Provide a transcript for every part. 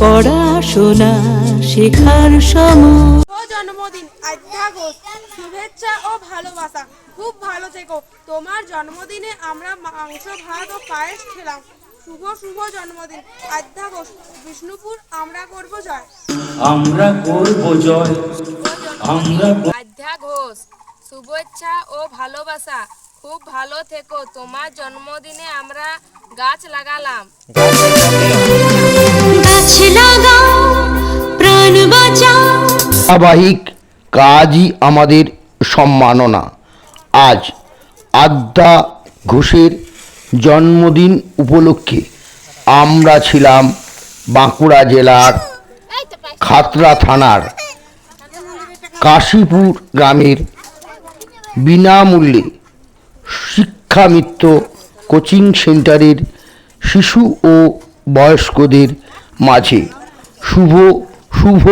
পড়াশোনা শেখার সময়। জন্মদিন শুভেচ্ছা ও ভালোবাসা। খুব ভালো থেকো। তোমার জন্মদিনে আমরা মাংস ভাত ও পায়েস খেলাম। শুভ শুভ জন্মদিন। আধ্যা ঘোষ বিষ্ণুপুর আমরা করব জয়। আমরা করব জয়। আমরা কর- আধ্যা ঘোষ শুভেচ্ছা ও ভালোবাসা। খুব ভালো থেকো। তোমার জন্মদিনে আমরা গাছ লাগালাম। গাছ লাগাও প্রাণ বাঁচাও। ধারাবাহিক কাজই আমাদের সম্মাননা। আজ আদ্যা ঘোষের জন্মদিন উপলক্ষে আমরা ছিলাম বাঁকুড়া জেলার খাতড়া থানার কাশীপুর গ্রামের বিনামূল্যে শিক্ষামিত্র কোচিং সেন্টারের শিশু ও বয়স্কদের মাঝে শুভ শুভ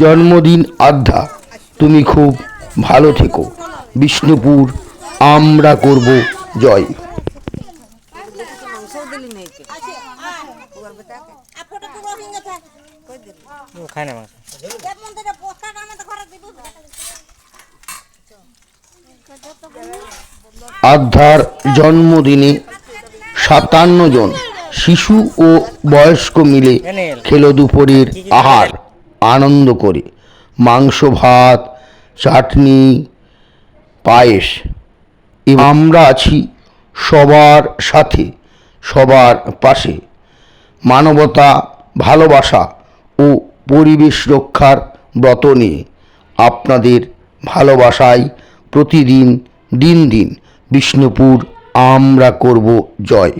জন্মদিন আধ্যা তুমি খুব ভালো থেকো। বিষ্ণুপুর আমরা করব জয়। আধ্যার জন্মদিনে সাতান্ন জন শিশু ও বয়স্ক মিলে খেলো দুপুরের আহার, আনন্দ করে। মাংস, ভাত, চাটনি, পায়েস। আমরা আছি সবার সাথে, সবার পাশে। মানবতা, ভালোবাসা ও পরিবেশ রক্ষার ব্রত নিয়ে আপনাদের ভালোবাসায় প্রতিদিন দিন দিন বিষ্ণুপুর আমরা করব জয়।